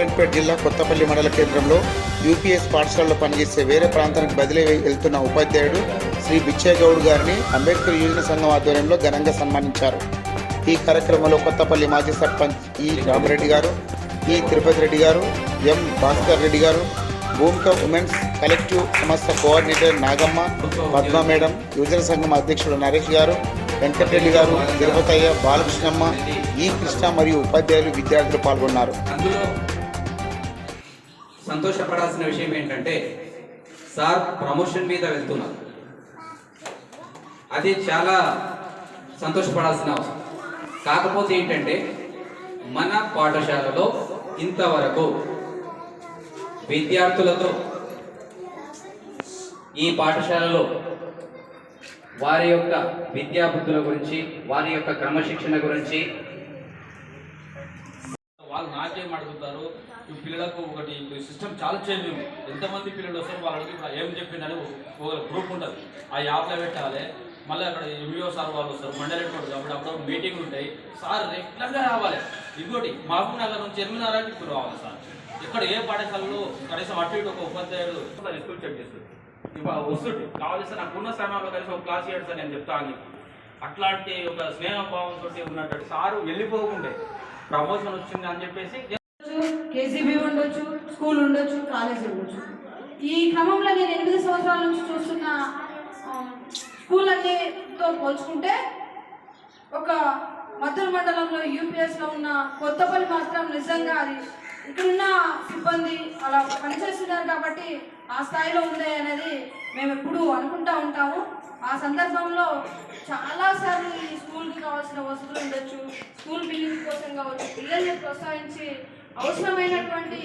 నారాయణపేట జిల్లా కొత్తపల్లి మండల కేంద్రంలో యూపీఎస్ పాఠశాలలో పనిచేసే వేరే ప్రాంతానికి బదిలీ వెళ్తున్న ఉపాధ్యాయుడు శ్రీ బిచ్చయ్యగౌడ్ గారిని అంబేద్కర్ యువజన సంఘం ఆధ్వర్యంలో ఘనంగా సన్మానించారు. ఈ కార్యక్రమంలో కొత్తపల్లి మాజీ సర్పంచ్ ఈ రామరెడ్డి గారు ఈ తిరుపతి రెడ్డి గారు M Bhaskar Reddy garu Bhumika women's collective సంస్థ కోఆర్డినేటర్ నాగమ్మ పద్మ మేడం యువజన సంఘం అధ్యక్షుడు నరేష్ గారు వెంకటరెడ్డి గారు తిరుపతయ్య బాలకృష్ణమ్మ ఈ కృష్ణ మరియు ఉపాధ్యాయులు విద్యార్థులు పాల్గొన్నారు. అందులో సంతోషపడాల్సిన విషయం ఏంటంటే సార్ ప్రమోషన్ మీద వెళ్తున్నారు. అది చాలా సంతోషపడాల్సిన అవసరం. కాకపోతే ఏంటంటే మన పాఠశాలలో ఇంతవరకు విద్యార్థులతో ఈ పాఠశాలలో వారి యొక్క విద్యాబుద్ధుల గురించి వారి యొక్క క్రమశిక్షణ గురించి వాళ్ళు నాకేం అడుగుతారు? పిల్లలకు ఒకటి సిస్టమ్ చాలా చేంజ్ ఉంది. ఎంతమంది పిల్లలు వస్తారు వాళ్ళకి ఇప్పుడు ఏం చెప్పిందని ఒక గ్రూప్ ఉంటుంది. ఆ యాప్లో పెట్టాలి. మళ్ళీ అక్కడ ఎంఈఓ సార్ వాళ్ళు వస్తారు మండలి ఉంటుంది అప్పుడు అప్పుడు మీటింగ్ ఉంటాయి. సార్ రెగ్యులర్గా రావాలి. ఇంకోటి మహబూబ్ నగర్ నుంచి ఎనిమిదిన్నరకి ఇప్పుడు రావాలి సార్. ఇక్కడ ఏ పాఠశాలలో కనీసం అటు ఇటు ఒక ఉపాధ్యాయుడు స్కూల్ చెక్ చేస్తుంది ఇవాళ వస్తుంటే కావాలి నాకు ఉన్న సమయంలో కనీసం ఒక క్లాస్ చేయడం సార్ నేను చెప్తాను అట్లాంటి ఒక స్నేహభావంతో ఉన్నట్టు సారు వెళ్ళిపోకుండే. ప్రమోషన్ వచ్చింది అని చెప్పేసి కేసీబీ ఉండొచ్చు స్కూల్ ఉండొచ్చు కాలేజీ ఉండొచ్చు. ఈ క్రమంలో నేను ఎనిమిది సంవత్సరాల నుంచి చూస్తున్న స్కూల్ అన్నితో పోల్చుకుంటే ఒక మద్దూరు మండలంలో యూపీఎస్లో ఉన్న కొత్తపల్లి మాత్రం నిజంగా అది ఇక్కడున్న సిబ్బంది అలా పనిచేస్తున్నారు కాబట్టి ఆ స్థాయిలో ఉంది అనేది మేము ఎప్పుడూ అనుకుంటా ఉంటాము. ఆ సందర్భంలో చాలా కావాల్సిన వస్తువులు ఉండొచ్చు. స్కూల్ బిల్డింగ్ కోసం కావచ్చు. పిల్లల్ని ప్రోత్సహించి అవసరమైనటువంటి